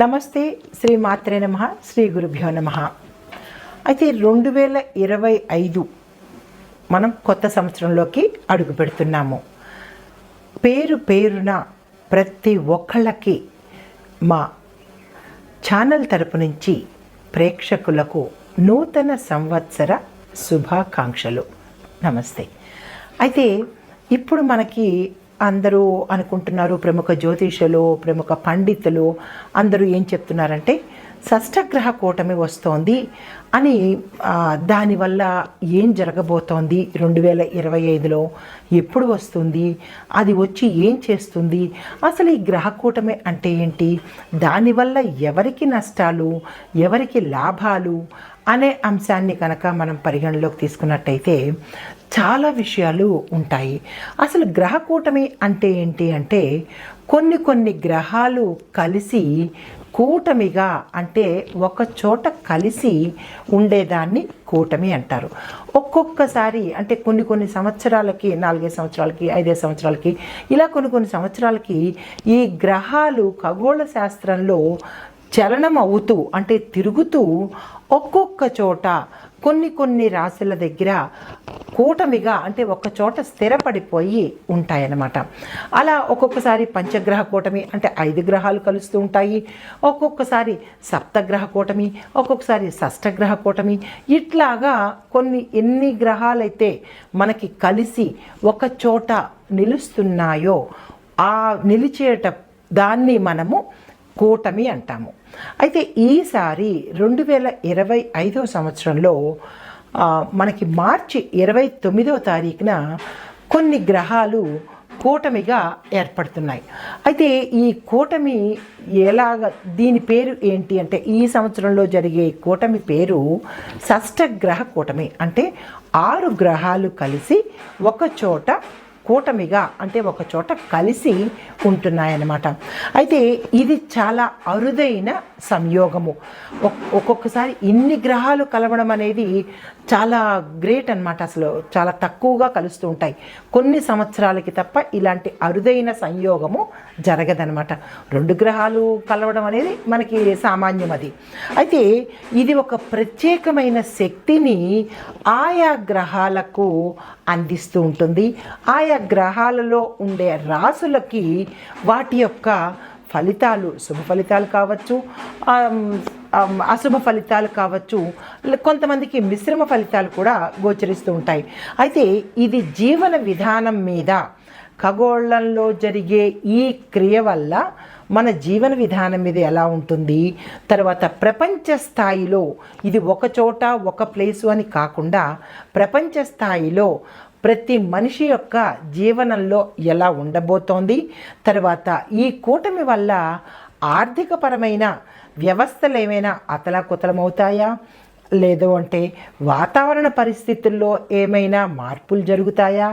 నమస్తే శ్రీ మాత్రే నమ శ్రీ గురుభ్యో నమ. అయితే రెండు వేల ఇరవై ఐదు మనం కొత్త సంవత్సరంలోకి అడుగు పెడుతున్నాము. పేరు పేరున ప్రతి ఒక్కళ్ళకి మా ఛానల్ తరపు నుంచి ప్రేక్షకులకు నూతన సంవత్సర శుభాకాంక్షలు. నమస్తే. అయితే ఇప్పుడు మనకి అందరూ అనుకుంటున్నారు ప్రముఖ జ్యోతిషులు ప్రముఖ పండితులు అందరూ ఏం చెప్తున్నారంటే షష్టగ్రహ కూటమి వస్తోంది అని దానివల్ల ఏం జరగబోతోంది? రెండు వేల ఇరవై ఐదులో ఎప్పుడు వస్తుంది? అది వచ్చి ఏం చేస్తుంది? అసలు ఈ గ్రహ కూటమి అంటే ఏంటి? దానివల్ల ఎవరికి నష్టాలు ఎవరికి లాభాలు అనే అంశాన్ని కనుక మనం పరిగణలోకి తీసుకున్నట్టయితే చాలా విషయాలు ఉంటాయి. అసలు గ్రహ కూటమి అంటే ఏంటి అంటే కొన్ని కొన్ని గ్రహాలు కలిసి కూటమిగా అంటే ఒక చోట కలిసి ఉండేదాన్ని కూటమి అంటారు. ఒక్కొక్కసారి అంటే కొన్ని కొన్ని సంవత్సరాలకి నాలుగైదు సంవత్సరాలకి ఐదైదు సంవత్సరాలకి ఇలా కొన్ని కొన్ని సంవత్సరాలకి ఈ గ్రహాలు ఖగోళ శాస్త్రంలో చలనం అవుతూ అంటే తిరుగుతూ ఒక్కొక్క చోట కొన్ని కొన్ని రాశుల దగ్గర కూటమిగా అంటే ఒక చోట స్థిరపడిపోయి ఉంటాయన్నమాట. అలా ఒక్కొక్కసారి పంచగ్రహ కూటమి అంటే ఐదు గ్రహాలు కలుస్తూ ఉంటాయి. ఒక్కొక్కసారి సప్తగ్రహ కూటమి ఒక్కొక్కసారి షష్టగ్రహ కూటమి. ఇట్లాగా కొన్ని ఎన్ని గ్రహాలైతే మనకి కలిసి ఒక చోట నిలుస్తున్నాయో ఆ నిలిచేట దాన్ని మనము కూటమి అంటాము. అయితే ఈసారి రెండు వేల ఇరవై ఐదో సంవత్సరంలో మనకి మార్చి ఇరవై తొమ్మిదో తారీఖున కొన్ని గ్రహాలు కూటమిగా ఏర్పడుతున్నాయి. అయితే ఈ కూటమి ఎలాగ దీని పేరు ఏంటి అంటే ఈ సంవత్సరంలో జరిగే కూటమి పేరు షష్టగ్రహ కూటమి. అంటే ఆరు గ్రహాలు కలిసి ఒక చోట కూటమిగా అంటే ఒక చోట కలిసి ఉంటున్నాయన్నమాట. అయితే ఇది చాలా అరుదైన సంయోగము. ఒక్కొక్కసారి ఇన్ని గ్రహాలు కలవడం అనేది చాలా గ్రేట్ అనమాట అసలు. చాలా తక్కువగా కలుస్తూ ఉంటాయి. కొన్ని సంవత్సరాలకి తప్ప ఇలాంటి అరుదైన సంయోగము జరగదనమాట రెండు గ్రహాలు కలవడం అనేది మనకి సామాన్యం అది. అయితే ఇది ఒక ప్రత్యేకమైన శక్తిని ఆయా గ్రహాలకు అందిస్తూ ఉంటుంది. ఆయా గ్రహాలలో ఉండే రాసులకి వాటి యొక్క ఫలితాలు శుభ ఫలితాలు కావచ్చు అశుభ ఫలితాలు కావచ్చు కొంతమందికి మిశ్రమ ఫలితాలు కూడా గోచరిస్తూ ఉంటాయి. అయితే ఇది జీవన విధానం మీద ఖగోళంలో జరిగే ఈ క్రియ వల్ల మన జీవన విధానం మీద ఎలా ఉంటుంది? తర్వాత ప్రపంచ స్థాయిలో ఇది ఒక చోట ఒక ప్లేసు అని కాకుండా ప్రపంచ స్థాయిలో ప్రతి మనిషి యొక్క జీవనంలో ఎలా ఉండబోతోంది? తర్వాత ఈ కూటమి వల్ల ఆర్థికపరమైన వ్యవస్థలు ఏమైనా అతలాకుతలమవుతాయా? లేదు అంటే వాతావరణ పరిస్థితుల్లో ఏమైనా మార్పులు జరుగుతాయా?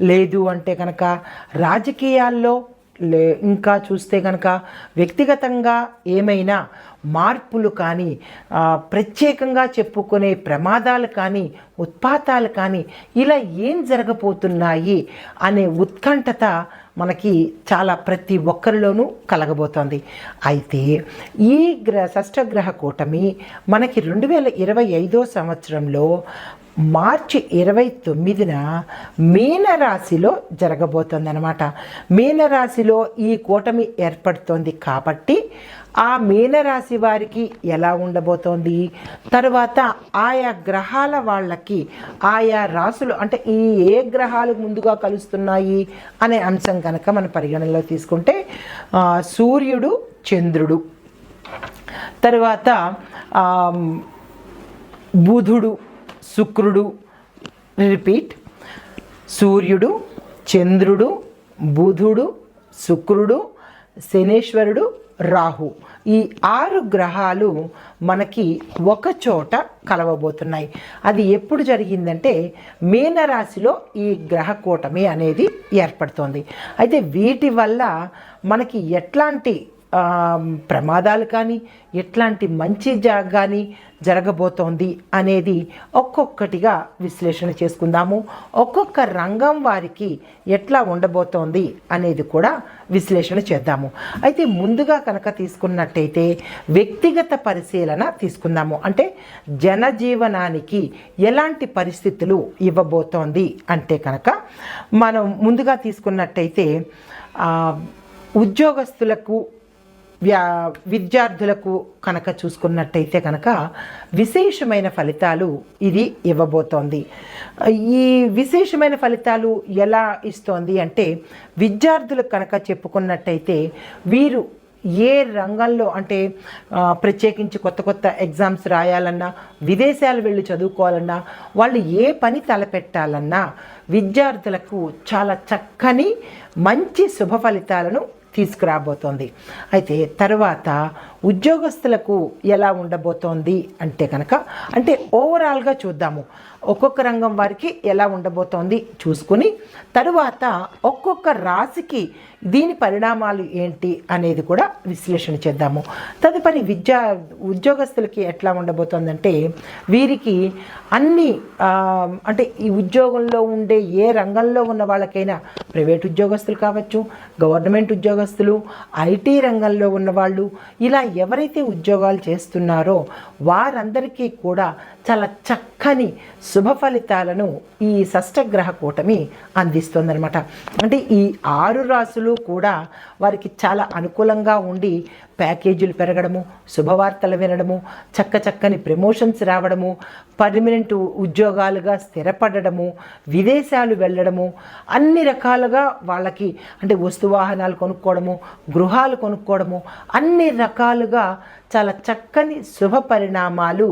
లేదు అంటే కనుక రాజకీయాల్లో లే ఇంకా చూస్తే కనుక వ్యక్తిగతంగా ఏమైనా మార్పులు కానీ ప్రత్యేకంగా చెప్పుకునే ప్రమాదాలు కానీ ఉత్పాతాలు కానీ ఇలా ఏం జరగబోతున్నాయి అనే ఉత్కంఠత మనకి చాలా ప్రతి ఒక్కరిలోనూ కలగబోతోంది. అయితే ఈ గ్ర షష్టగ్రహ కూటమి మనకి రెండు వేల ఇరవై ఐదో సంవత్సరంలో మార్చి ఇరవై తొమ్మిదిన మీనరాశిలో జరగబోతోంది అనమాట మీనరాశిలో ఈ కూటమి ఏర్పడుతోంది కాబట్టి ఆ మీనరాశి వారికి ఎలా ఉండబోతోంది? తర్వాత ఆయా గ్రహాల వాళ్ళకి ఆయా రాసులు అంటే ఈ ఏ గ్రహాలు ముందుగా కలుస్తున్నాయి అనే అంశం కనుక మనం పరిగణనలో తీసుకుంటే సూర్యుడు చంద్రుడు. తర్వాత బుధుడు శుక్రుడు రిపీట్ సూర్యుడు చంద్రుడు బుధుడు శుక్రుడు శనేశ్వరుడు రాహు. ఈ ఆరు గ్రహాలు మనకి ఒక చోట కలవబోతున్నాయి. అది ఎప్పుడు జరిగిందంటే మీనరాశిలో ఈ గ్రహ కూటమి అనేది ఏర్పడుతోంది. అయితే వీటి వల్ల మనకి ఎట్లాంటి ప్రమాదాలు కానీ ఎట్లాంటి మంచి కానీ జరగబోతోంది అనేది ఒక్కొక్కటిగా విశ్లేషణ చేసుకుందాము. ఒక్కొక్క రంగం వారికి ఎట్లా ఉండబోతోంది అనేది కూడా విశ్లేషణ చేద్దాము. అయితే ముందుగా కనుక తీసుకున్నట్టయితే వ్యక్తిగత పరిశీలన తీసుకుందాము. అంటే జనజీవనానికి ఎలాంటి పరిస్థితులు ఇవ్వబోతోంది అంటే కనుక మనం ముందుగా తీసుకున్నట్టయితే ఉద్యోగస్తులకు వ్యా విద్యార్థులకు కనుక చూసుకున్నట్టయితే కనుక విశేషమైన ఫలితాలు ఇది ఇవ్వబోతోంది. ఈ విశేషమైన ఫలితాలు ఎలా ఇస్తోంది అంటే విద్యార్థులకు కనుక చెప్పుకున్నట్టయితే వీరు ఏ రంగంలో అంటే ప్రత్యేకించి కొత్త కొత్త ఎగ్జామ్స్ రాయాలన్నా విదేశాలు వెళ్ళి చదువుకోవాలన్నా వాళ్ళు ఏ పని తలపెట్టాలన్నా విద్యార్థులకు చాలా చక్కని మంచి శుభ ఫలితాలను తీసుకురాబోతోంది. అయితే తర్వాత ఉద్యోగస్తులకు ఎలా ఉండబోతోంది అంటే కనుక అంటే ఓవరాల్గా చూద్దాము. ఒక్కొక్క రంగం వారికి ఎలా ఉండబోతోంది చూసుకుని తరువాత ఒక్కొక్క రాశికి దీని పరిణామాలు ఏంటి అనేది కూడా విశ్లేషణ చేద్దాము. తదుపరి విద్యా ఉద్యోగస్తులకి ఎట్లా ఉండబోతోందంటే వీరికి అన్ని అంటే ఈ ఉద్యోగంలో ఉండే ఏ రంగంలో ఉన్న వాళ్ళకైనా ప్రైవేట్ ఉద్యోగస్తులు కావచ్చు గవర్నమెంట్ ఉద్యోగస్తులు ఐటీ రంగంలో ఉన్నవాళ్ళు ఇలా ఎవరైతే ఉద్యోగాలు చేస్తున్నారో వారందరికీ కూడా చాలా చక్క కానీ శుభ ఫలితాలను ఈ షష్టగ్రహ కూటమి అందిస్తుందనమాట అంటే ఈ ఆరు రాసులు కూడా వారికి చాలా అనుకూలంగా ఉండి ప్యాకేజీలు పెరగడము శుభవార్తలు వినడము చక్క చక్కని ప్రమోషన్స్ రావడము పర్మనెంట్ ఉద్యోగాలుగా స్థిరపడడము విదేశాలు వెళ్ళడము అన్ని రకాలుగా వాళ్ళకి అంటే వస్తు వాహనాలు కొనుక్కోవడము గృహాలు కొనుక్కోవడము అన్ని రకాలుగా చాలా చక్కని శుభ పరిణామాలు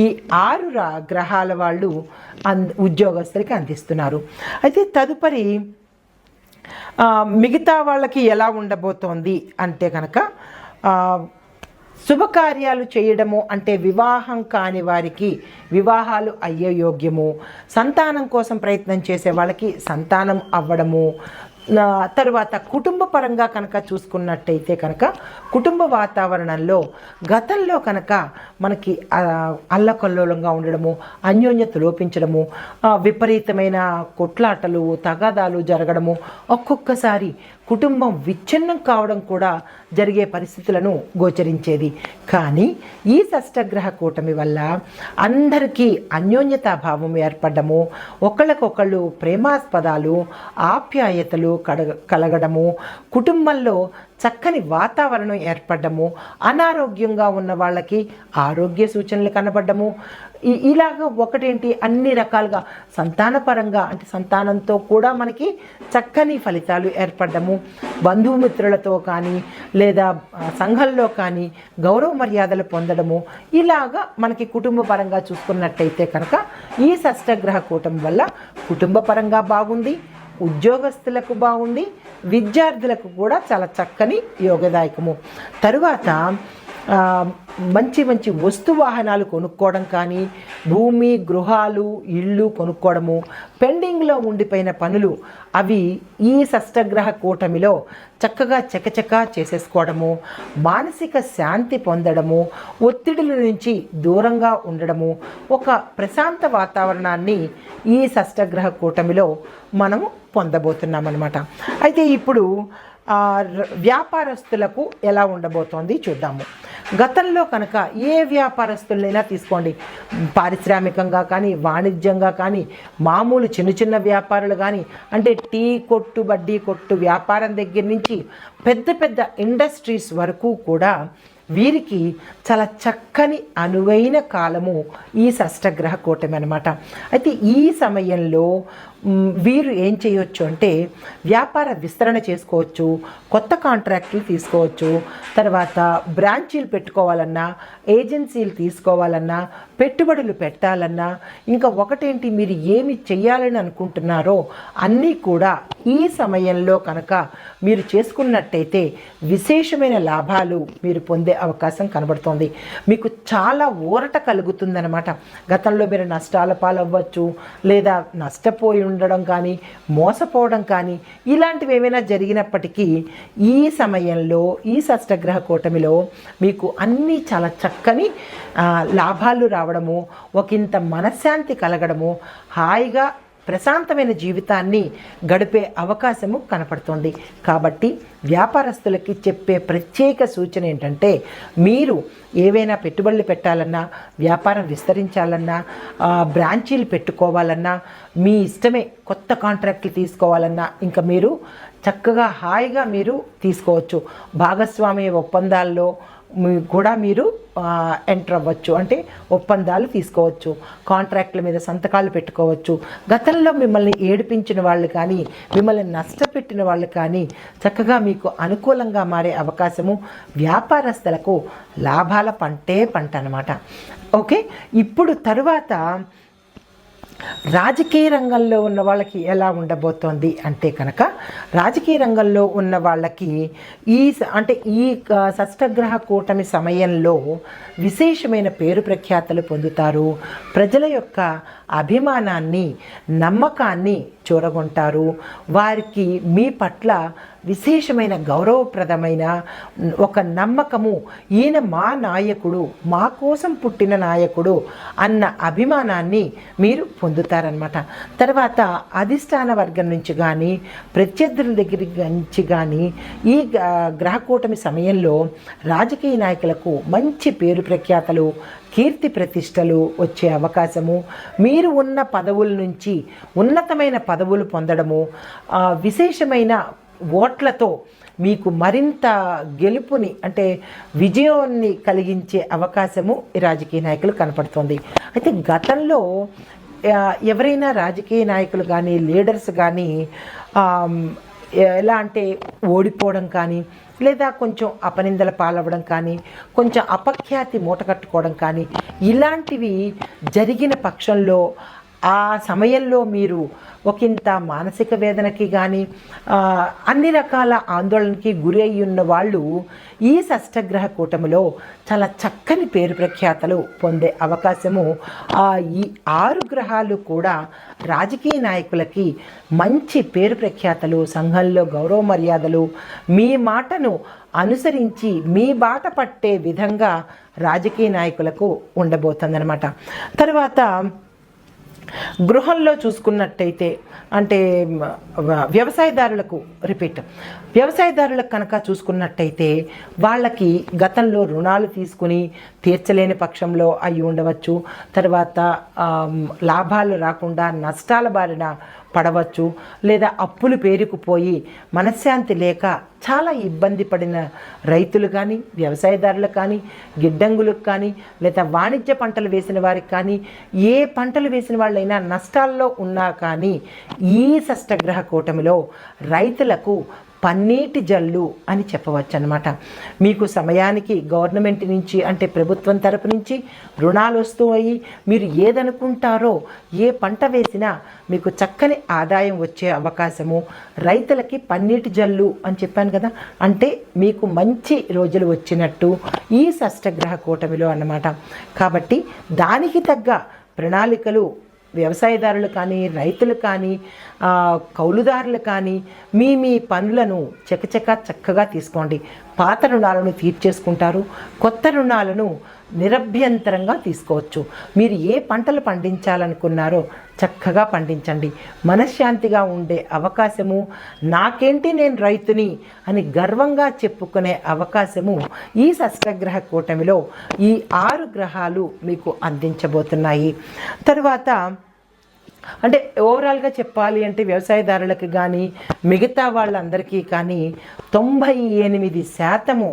ఈ ఆరు రా గ్రహాల వాళ్ళు అంద ఉద్యోగస్తులకి అందిస్తున్నారు. అయితే తదుపరి మిగతా వాళ్ళకి ఎలా ఉండబోతోంది అంటే కనుక శుభకార్యాలు చేయడము అంటే వివాహం కాని వారికి వివాహాలు అయ్యే యోగ్యము సంతానం కోసం ప్రయత్నం చేసే వాళ్ళకి సంతానం అవ్వడము తర్వాత కుటుంబ పరంగా కనుక చూసుకున్నట్టయితే కనుక కుటుంబ వాతావరణంలో గతంలో కనుక మనకి అల్లకల్లోలంగా ఉండడము అన్యోన్యత లోపించడము విపరీతమైన కొట్లాటలు తగాదాలు జరగడము ఒక్కొక్కసారి కుటుంబం విచ్ఛిన్నం కావడం కూడా జరిగే పరిస్థితులను గోచరించేది. కానీ ఈ షష్టగ్రహ కూటమి వల్ల అందరికీ అన్యోన్యతాభావం ఏర్పడము ఒకళ్ళకొకళ్ళు ప్రేమాస్పదాలు ఆప్యాయతలు కడగ కలగడము కుటుంబంలో చక్కని వాతావరణం ఏర్పడము అనారోగ్యంగా ఉన్న వాళ్ళకి ఆరోగ్య సూచనలు కనబడము ఇలాగ ఒకటేంటి? అన్ని రకాలుగా సంతానపరంగా అంటే సంతానంతో కూడా మనకి చక్కని ఫలితాలు ఏర్పడము బంధుమిత్రులతో కానీ లేదా సంఘంలో కానీ గౌరవ మర్యాదలు పొందడము. ఇలాగా మనకి కుటుంబ పరంగా చూసుకున్నట్టయితే కనుక ఈ షష్టగ్రహ కూటమి వల్ల కుటుంబ పరంగా బాగుంది. ఉద్యోగస్తులకు బాగుంది విద్యార్థులకు కూడా చాలా చక్కని యోగదాయకము. తరువాత మంచి మంచి వస్తు వాహనాలు కొనుక్కోవడం కానీ భూమి గృహాలు ఇళ్ళు కొనుక్కోవడము పెండింగ్లో ఉండిపోయిన పనులు అవి ఈ షష్టగ్రహ కూటమిలో చక్కగా చకచకా చేసేసుకోవడము మానసిక శాంతి పొందడము ఒత్తిడుల నుంచి దూరంగా ఉండడము ఒక ప్రశాంత వాతావరణాన్ని ఈ షష్టగ్రహ కూటమిలో మనము పొందబోతున్నాం అనమాట అయితే ఇప్పుడు వ్యాపారస్తులకు ఎలా ఉండబోతోంది చూద్దాము. గతంలో కనుక ఏ వ్యాపారస్తులైనా తీసుకోండి. పారిశ్రామికంగా కానీ వాణిజ్యంగా కానీ మామూలు చిన్న చిన్న వ్యాపారులు కానీ అంటే టీ కొట్టు బడ్డీ కొట్టు వ్యాపారం దగ్గర నుంచి పెద్ద పెద్ద ఇండస్ట్రీస్ వరకు కూడా వీరికి చాలా చక్కని అనువైన కాలము ఈ షష్టగ్రహ కూటమి అనమాట అయితే ఈ సమయంలో వీరు ఏం చేయొచ్చు అంటే వ్యాపార విస్తరణ చేసుకోవచ్చు కొత్త కాంట్రాక్టులు తీసుకోవచ్చు తర్వాత బ్రాంచీలు పెట్టుకోవాలన్నా ఏజెన్సీలు తీసుకోవాలన్నా పెట్టుబడులు పెట్టాలన్నా ఇంకా ఒకటేంటి మీరు ఏమి చేయాలని అనుకుంటున్నారో అన్నీ కూడా ఈ సమయంలో కనుక మీరు చేసుకున్నట్టయితే విశేషమైన లాభాలు మీరు పొందే అవకాశం కనబడుతోంది. మీకు చాలా ఊరట కలుగుతుందన్నమాట. గతంలో మీరు నష్టాల పాలవ్వచ్చు లేదా నష్టపోయి ఉండడం కానీ మోసపోవడం కానీ ఇలాంటివి ఏమైనా జరిగినప్పటికీ ఈ సమయంలో ఈ షష్టగ్రహ కూటమిలో మీకు అన్నీ చాలా చక్కని లాభాలు రావడము ఒకంత మనశ్శాంతి కలగడము హాయిగా ప్రశాంతమైన జీవితాన్ని గడిపే అవకాశము కనపడుతుంది. కాబట్టి వ్యాపారస్తులకి చెప్పే ప్రత్యేక సూచన ఏంటంటే మీరు ఏవైనా పెట్టుబడులు పెట్టాలన్నా వ్యాపారం విస్తరించాలన్నా బ్రాంచీలు పెట్టుకోవాలన్నా మీ ఇష్టమే కొత్త కాంట్రాక్ట్లు తీసుకోవాలన్నా ఇంకా మీరు చక్కగా హాయిగా మీరు తీసుకోవచ్చు. భాగస్వామ్య ఒప్పందాల్లో కూడా మీరు ఎంటర్ అవ్వచ్చు. అంటే ఒప్పందాలు తీసుకోవచ్చు. కాంట్రాక్ట్ల మీద సంతకాలు పెట్టుకోవచ్చు. గతంలో మిమ్మల్ని ఏడిపించిన వాళ్ళు కానీ మిమ్మల్ని నష్టపెట్టిన వాళ్ళు కానీ చక్కగా మీకు అనుకూలంగా మారే అవకాశము వ్యాపారస్తులకు లాభాల పంటే పంట అనమాట ఓకే? ఇప్పుడు తరువాత రాజకీయ రంగంలో ఉన్న వాళ్ళకి ఎలా ఉండబోతోంది అంటే కనుక రాజకీయ రంగంలో ఉన్న వాళ్ళకి ఈ అంటే ఈ షష్టగ్రహ కూటమి సమయంలో విశేషమైన పేరు ప్రఖ్యాతలు పొందుతారు. ప్రజల యొక్క అభిమానాన్ని నమ్మకాన్ని చూరగొంటారు వారికి మీ పట్ల విశేషమైన గౌరవప్రదమైన ఒక నమ్మకము ఈయన మా నాయకుడు మా కోసం పుట్టిన నాయకుడు అన్న అభిమానాన్ని మీరు పొందుతారనమాట తర్వాత అధిష్టాన వర్గం నుంచి కానీ ప్రత్యర్థుల దగ్గర నుంచి కానీ ఈ గ్రహకూటమి సమయంలో రాజకీయ నాయకులకు మంచి పేరు ప్రఖ్యాతలు కీర్తి ప్రతిష్టలు వచ్చే అవకాశము. మీరు ఉన్న పదవుల నుంచి ఉన్నతమైన పదవులు పొందడము విశేషమైన ఓట్లతో మీకు మరింత గెలుపుని అంటే విజయాన్ని కలిగించే అవకాశము ఈ రాజకీయ నాయకులు కనపడుతుంది. అయితే గతంలో ఎవరైనా రాజకీయ నాయకులు కానీ లీడర్స్ కానీ ఎలా అంటే ఓడిపోవడం కానీ లేదా కొంచెం అపనిందల పాలవ్వడం కానీ కొంచెం అపఖ్యాతి మూట కట్టుకోవడం కానీ ఇలాంటివి జరిగిన పక్షంలో ఆ సమయంలో మీరు ఒకంత మానసిక వేదనకి కానీ అన్ని రకాల ఆందోళనకి గురి అయి ఉన్న వాళ్ళు ఈ షష్టగ్రహ కూటమిలో చాలా చక్కని పేరు ప్రఖ్యాతలు పొందే అవకాశము. ఆ ఈ ఆరు గ్రహాలు కూడా రాజకీయ నాయకులకి మంచి పేరు ప్రఖ్యాతలు సంఘంలో గౌరవ మర్యాదలు మీ మాటను అనుసరించి మీ బాట పట్టే విధంగా రాజకీయ నాయకులకు ఉండబోతుందన్నమాట. తర్వాత గృహంలో చూసుకున్నట్టయితే అంటే వ్యవసాయదారులకు రిపీట్. వ్యవసాయదారులకు కనుక చూసుకున్నట్టయితే వాళ్ళకి గతంలో రుణాలు తీసుకుని తీర్చలేని పక్షంలో అయి ఉండవచ్చు తర్వాత లాభాలు రాకుండా నష్టాల బారిన పడవచ్చు లేదా అప్పులు పేరుకుపోయి మనశ్శాంతి లేక చాలా ఇబ్బంది పడిన రైతులు కానీ వ్యవసాయదారులు కానీ గిడ్డంగులకు కానీ లేదా వాణిజ్య పంటలు వేసిన వారికి కానీ ఏ పంటలు వేసిన వాళ్ళైనా నష్టాల్లో ఉన్నా కానీ ఈ షష్టగ్రహ కూటమిలో రైతులకు పన్నీటి జల్లు అని చెప్పవచ్చు అనమాట మీకు సమయానికి గవర్నమెంట్ నుంచి అంటే ప్రభుత్వం తరపు నుంచి రుణాలు వస్తూ అయ్యి మీరు ఏదనుకుంటారో ఏ పంట వేసినా మీకు చక్కని ఆదాయం వచ్చే అవకాశము. రైతులకి పన్నీటి జల్లు అని చెప్పాను కదా అంటే మీకు మంచి రోజులు వచ్చినట్టు ఈ షష్టగ్రహ కూటమిలో అన్నమాట. కాబట్టి దానికి తగ్గ ప్రణాళికలు వ్యవసాయదారులు కానీ రైతులు కానీ కౌలుదారులు కానీ మీ మీ పనులను చకచక చక్కగా తీసుకోండి. పాత రుణాలను తీర్చేసుకుంటారు. కొత్త రుణాలను నిరభ్యంతరంగా తీసుకోవచ్చు. మీరు ఏ పంటలు పండించాలనుకున్నారో చక్కగా పండించండి. మనశ్శాంతిగా ఉండే అవకాశము నాకేంటి నేను రైతుని అని గర్వంగా చెప్పుకునే అవకాశము ఈ షష్టగ్రహ కూటమిలో ఈ ఆరు గ్రహాలు మీకు అందించబోతున్నాయి. తర్వాత అంటే ఓవరాల్గా చెప్పాలి అంటే వ్యవసాయదారులకు కానీ మిగతా వాళ్ళందరికీ కానీ తొంభై ఎనిమిది శాతము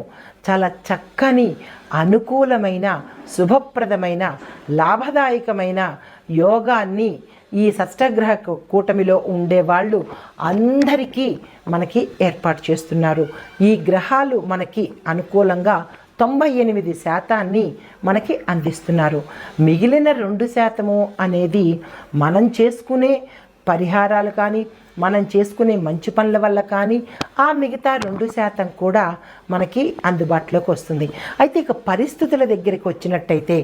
చాలా చక్కని అనుకూలమైన శుభప్రదమైన లాభదాయకమైన యోగాన్ని ఈ షష్టగ్రహ కూటమిలో కూటమిలో ఉండేవాళ్ళు అందరికీ మనకి ఏర్పాటు చేస్తున్నారు. ఈ గ్రహాలు మనకి అనుకూలంగా తొంభై ఎనిమిది శాతాన్ని మనకి అందిస్తున్నారు. మిగిలిన రెండు శాతము అనేది మనం చేసుకునే పరిహారాలు కానీ మనం చేసుకునే మంచి పనుల వల్ల కానీ ఆ మిగతా రెండు శాతం కూడా మనకి అందుబాటులోకి వస్తుంది. అయితే ఇక పరిస్థితుల దగ్గరికి వచ్చినట్టయితే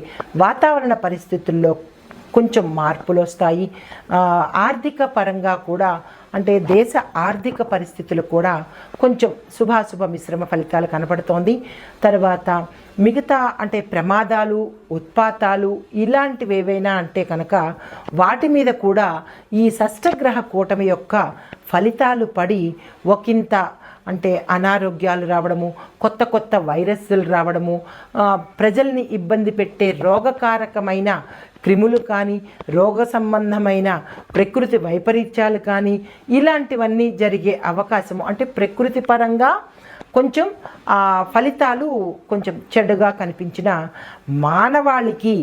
వాతావరణ పరిస్థితుల్లో కొంచెం మార్పులు వస్తాయి. ఆర్థిక పరంగా కూడా అంటే దేశ ఆర్థిక పరిస్థితులు కూడా కొంచెం శుభాశుభ మిశ్రమ ఫలితాలు కనపడుతోంది. తర్వాత మిగతా అంటే ప్రమాదాలు ఉత్పాతాలు ఇలాంటివి ఏవైనా అంటే కనుక వాటి మీద కూడా ఈ షష్టగ్రహ కూటమి యొక్క ఫలితాలు పడి ఒకంత అంటే అనారోగ్యాలు రావడము కొత్త కొత్త వైరస్లు రావడము ప్రజల్ని ఇబ్బంది పెట్టే రోగకారకమైన క్రిములు కానీ రోగ సంబంధమైన ప్రకృతి వైపరీత్యాలు కానీ ఇలాంటివన్నీ జరిగే అవకాశము. అంటే ప్రకృతి పరంగా కొంచెం ఆ ఫలితాలు కొంచెం చెడుగా కనిపించిన మానవాళికి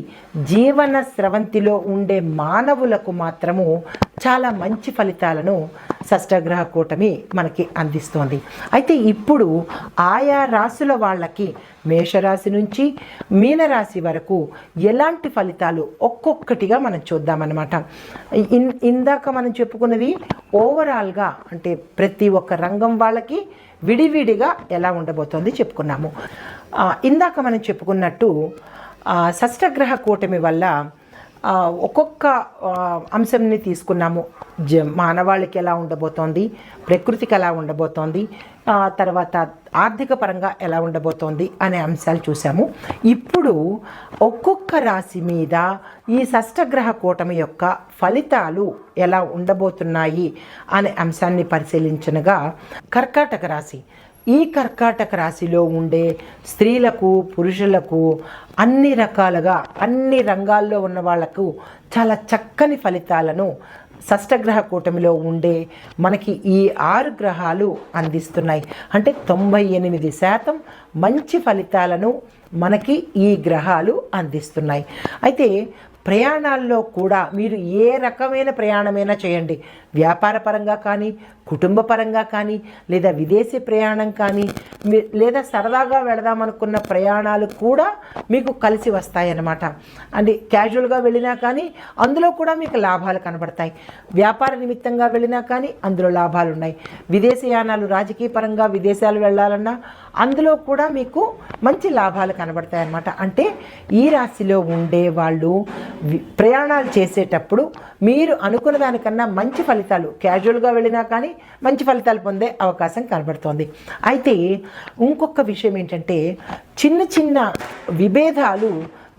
జీవన స్రవంతిలో ఉండే మానవులకు మాత్రము చాలా మంచి ఫలితాలను షష్టగ్రహ కూటమి మనకి అందిస్తోంది. అయితే ఇప్పుడు ఆయా రాశుల వాళ్ళకి మేషరాశి నుంచి మీనరాశి వరకు ఎలాంటి ఫలితాలు ఒక్కొక్కటిగా మనం చూద్దామన్నమాట. ఇన్ ఇందాక మనం చెప్పుకున్నది ఓవరాల్గా అంటే ప్రతి ఒక్క రంగం వాళ్ళకి విడివిడిగా ఎలా ఉండబోతోంది చెప్పుకున్నాము. ఇందాక మనం చెప్పుకున్నట్టు షష్టగ్రహ కూటమి వల్ల ఒక్కొక్క అంశంని తీసుకున్నాము. జ మానవాళికి ఎలా ఉండబోతోంది ప్రకృతికి ఎలా ఉండబోతోంది తర్వాత ఆర్థిక పరంగా ఎలా ఉండబోతోంది అనే అంశాలు చూసాము ఇప్పుడు ఒక్కొక్క రాశి మీద ఈ షష్టగ్రహ కూటమి యొక్క ఫలితాలు ఎలా ఉండబోతున్నాయి అనే అంశాన్ని పరిశీలించనగా కర్కాటక రాశి. ఈ కర్కాటక రాశిలో ఉండే స్త్రీలకు పురుషులకు అన్ని రకాలుగా అన్ని రంగాల్లో ఉన్న వాళ్ళకు చాలా చక్కని ఫలితాలను షష్టగ్రహ కూటమిలో ఉండే మనకి ఈ ఆరు గ్రహాలు అందిస్తున్నాయి. అంటే తొంభై ఎనిమిది శాతం మంచి ఫలితాలను మనకి ఈ గ్రహాలు అందిస్తున్నాయి. అయితే ప్రయాణాల్లో కూడా మీరు ఏ రకమైన ప్రయాణమైనా చేయండి. వ్యాపారపరంగా కానీ కుటుంబ పరంగా కానీ లేదా విదేశీ ప్రయాణం కానీ మీ- లేదా సరదాగా వెళదామనుకున్న ప్రయాణాలు కూడా మీకు కలిసి వస్తాయన్నమాట. అంటే క్యాజువల్గా వెళ్ళినా కానీ అందులో కూడా మీకు లాభాలు కనబడతాయి. వ్యాపార నిమిత్తంగా వెళ్ళినా కానీ అందులో లాభాలు ఉన్నాయి. విదేశీయానాలు రాజకీయ పరంగా విదేశాలు వెళ్ళాలన్నా అందులో కూడా మీకు మంచి లాభాలు కనబడతాయి అన్నమాట అంటే ఈ రాశిలో ఉండే వాళ్ళు ప్రయాణాలు చేసేటప్పుడు మీరు అనుకున్న దానికన్నా మంచి ఫలితాలు క్యాజువల్గా వెళ్ళినా కానీ మంచి ఫలితాలు పొందే అవకాశం కనబడుతోంది. అయితే ఇంకొక విషయం ఏంటంటే చిన్న చిన్న విభేదాలు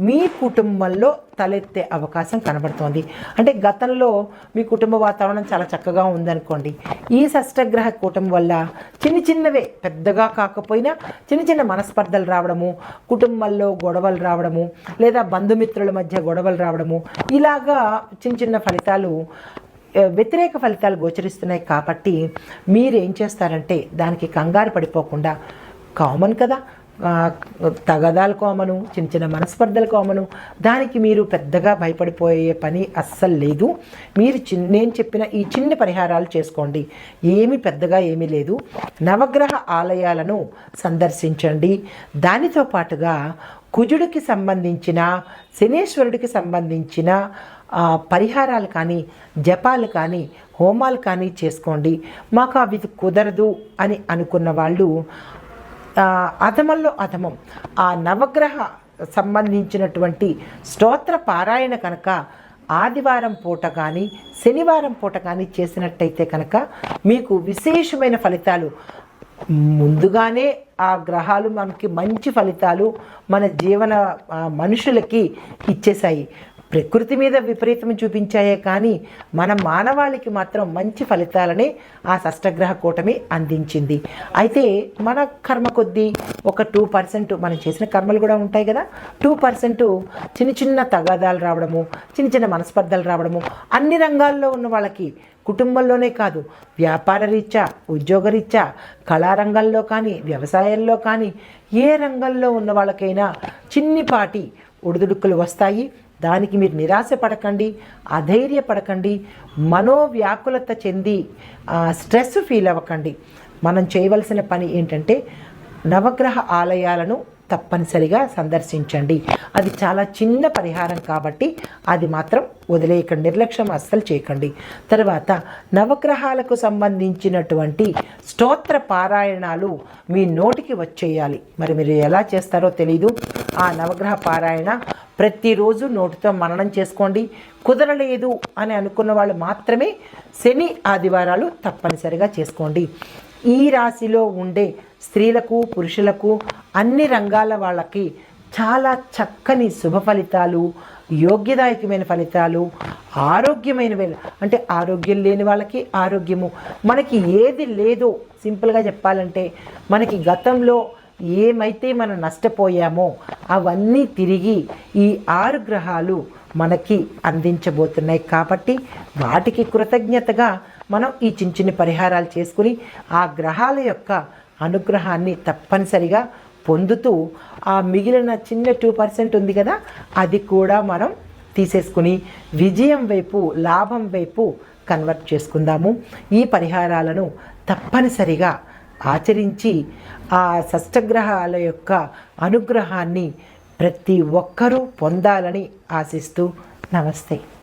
మీ కుటుంబంలో తలెత్తే అవకాశం కనబడుతోంది. అంటే గతంలో మీ కుటుంబ వాతావరణం చాలా చక్కగా ఉందనుకోండి. ఈ షష్టగ్రహ కూటమి వల్ల చిన్న చిన్నవే పెద్దగా కాకపోయినా చిన్న చిన్న మనస్పర్ధలు రావడము కుటుంబంలో గొడవలు రావడము లేదా బంధుమిత్రుల మధ్య గొడవలు రావడము ఇలాగా చిన్న చిన్న ఫలితాలు వ్యతిరేక ఫలితాలు గోచరిస్తున్నాయి కాబట్టి మీరు ఏం చేస్తారంటే దానికి కంగారు పడిపోకుండా కామన్ కదా. తగదాలు కామను చిన్న చిన్న మనస్పర్ధలు కామను. దానికి మీరు పెద్దగా భయపడిపోయే పని అస్సలు లేదు. మీరు చిన్ నేను చెప్పిన ఈ చిన్న పరిహారాలు చేసుకోండి. ఏమి పెద్దగా ఏమీ లేదు. నవగ్రహ ఆలయాలను సందర్శించండి. దానితో పాటుగా కుజుడికి సంబంధించిన శనేశ్వరుడికి సంబంధించిన పరిహారాలు కానీ జపాలు కానీ హోమాలు కానీ చేసుకోండి. మాకు అవి కుదరదు అని అనుకున్న వాళ్ళు అధమంలో అధమం. ఆ నవగ్రహ సంబంధించినటువంటి స్తోత్ర పారాయణ కనుక ఆదివారం పూట కానీ శనివారం పూట కానీ చేసినట్టయితే కనుక మీకు విశేషమైన ఫలితాలు ముందుగానే ఆ గ్రహాలు మనకి మంచి ఫలితాలు మన జీవన మనుషులకి ఇచ్చేసాయి ప్రకృతి మీద విపరీతం చూపించాయే కానీ మన మానవాళికి మాత్రం మంచి ఫలితాలని ఆ షష్టగ్రహ కూటమి అందించింది. అయితే మన కర్మ కొద్దీ ఒక టూ పర్సెంట్ మనం చేసిన కర్మలు కూడా ఉంటాయి కదా. టూ పర్సెంట్ చిన్న చిన్న తగాదాలు రావడము చిన్న చిన్న మనస్పర్ధలు రావడము అన్ని రంగాల్లో ఉన్న వాళ్ళకి కుటుంబంలోనే కాదు వ్యాపార రీత్యా ఉద్యోగరీత్యా కళారంగంలో కానీ వ్యవసాయంలో కానీ ఏ రంగంలో ఉన్న వాళ్ళకైనా చిన్నిపాటి ఒడిదుడుకులు వస్తాయి. దానికి మీరు నిరాశ పడకండి అధైర్యపడకండి మనోవ్యాకులత చెంది స్ట్రెస్ ఫీల్ అవ్వకండి. మనం చేయవలసిన పని ఏంటంటే నవగ్రహ ఆలయాలను తప్పనిసరిగా సందర్శించండి. అది చాలా చిన్న పరిహారం కాబట్టి అది మాత్రం వదిలేయకండి నిర్లక్ష్యం అస్సలు చేయకండి. తర్వాత నవగ్రహాలకు సంబంధించినటువంటి స్తోత్ర పారాయణాలు మీ నోటికి వచ్చేయాలి. మరి మీరు ఎలా చేస్తారో తెలీదు. ఆ నవగ్రహ పారాయణ ప్రతిరోజు నోటితో మననం చేసుకోండి. కుదరలేదు అని అనుకున్న వాళ్ళు మాత్రమే శని ఆదివారాలు తప్పనిసరిగా చేసుకోండి. ఈ రాశిలో ఉండే స్త్రీలకు పురుషులకు అన్ని రంగాల వాళ్ళకి చాలా చక్కని శుభ ఫలితాలు యోగ్యదాయకమైన ఫలితాలు ఆరోగ్యమైన అంటే ఆరోగ్యం లేని వాళ్ళకి ఆరోగ్యము. మనకి ఏది లేదో సింపుల్గా చెప్పాలంటే మనకి గతంలో ఏమైతే మనం నష్టపోయామో అవన్నీ తిరిగి ఈ ఆరు గ్రహాలు మనకి అందించబోతున్నాయి కాబట్టి వాటికి కృతజ్ఞతగా మనం ఈ చిన్న చిన్న పరిహారాలు చేసుకుని ఆ గ్రహాల యొక్క అనుగ్రహాన్ని తప్పనిసరిగా పొందుతూ ఆ మిగిలిన చిన్న టూ పర్సెంట్ ఉంది కదా అది కూడా మనం తీసేసుకుని విజయం వైపు లాభం వైపు కన్వర్ట్ చేసుకుందాము. ఈ పరిహారాలను తప్పనిసరిగా ఆచరించి ఆ షష్టగ్రహాల యొక్క అనుగ్రహాన్ని ప్రతి ఒక్కరూ పొందాలని ఆశిస్తూ నమస్తే.